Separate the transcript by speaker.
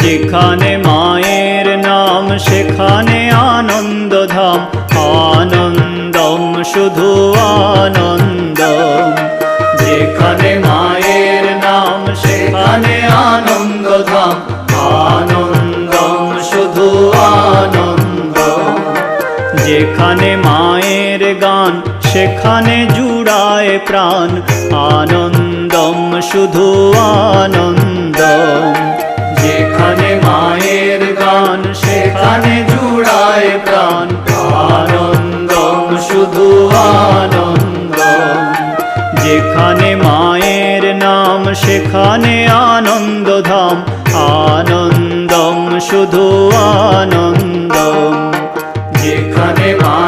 Speaker 1: যেখানে মায়ের নাম, সেখানে আনন্দধাম। আনন্দম শুধু আনন্দম। যেখানে মায়ের নাম, সেখানে আনন্দধাম। আনন্দম শুধু আনন্দম। যেখানে মায়ের গান, সেখানে জুড়ায় প্রাণ। আনন্দম শুধু আনন্দম। মায়ের গান, সেখানে জুড়ায় প্রাণ। আনন্দম, শুধু আনন্দম। যেখানে মায়ের নাম, সেখানে আনন্দধাম। আনন্দম, শুধু আনন্দম। যেখানে মা